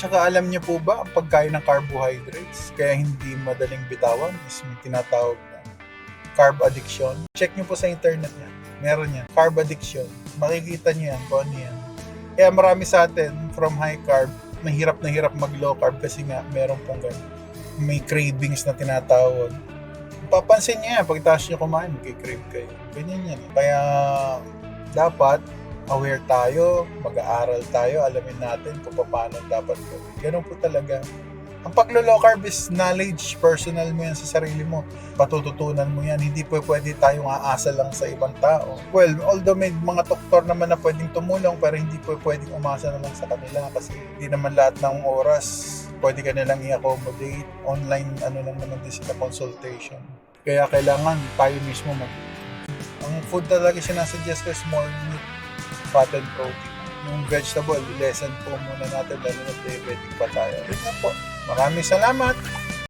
Tsaka alam niyo po ba, ang pagkain ng carbohydrates, kaya hindi madaling bitawan, is may tinatawag na carb addiction. Check niyo po sa internet yan. Meron yan. Carb addiction. Makikita niyo yan kung ano yan. Kaya marami sa atin, from high carb, mahirap na hirap mag low carb kasi nga meron pong ganun. May cravings na tinatawag. Papansin niyo yan, pagkatapos niyo kumain, magkikrave kayo. Ganyan yan. Kaya dapat aware tayo, mag-aaral tayo, alamin natin kung paano dapat gawin. Ganun po talaga. Ang paglo-low carb is knowledge, personal mo yan sa sarili mo. Patututunan mo yan. Hindi po pwede tayong aasa lang sa ibang tao. Well, although may mga doktor naman na pwedeng tumulong, pero hindi po pwedeng umasa na lang sa kanila kasi hindi naman lahat ng oras pwede ka nilang i-accommodate. Online, ano lang naman din sila, consultation. Kaya kailangan tayo mismo mag ang food talaga sinasuggest ko is more meat, fat and protein. Yung vegetable, lessen po muna natin lalo na diabetic pa tayo. Yun lang po. Maraming salamat.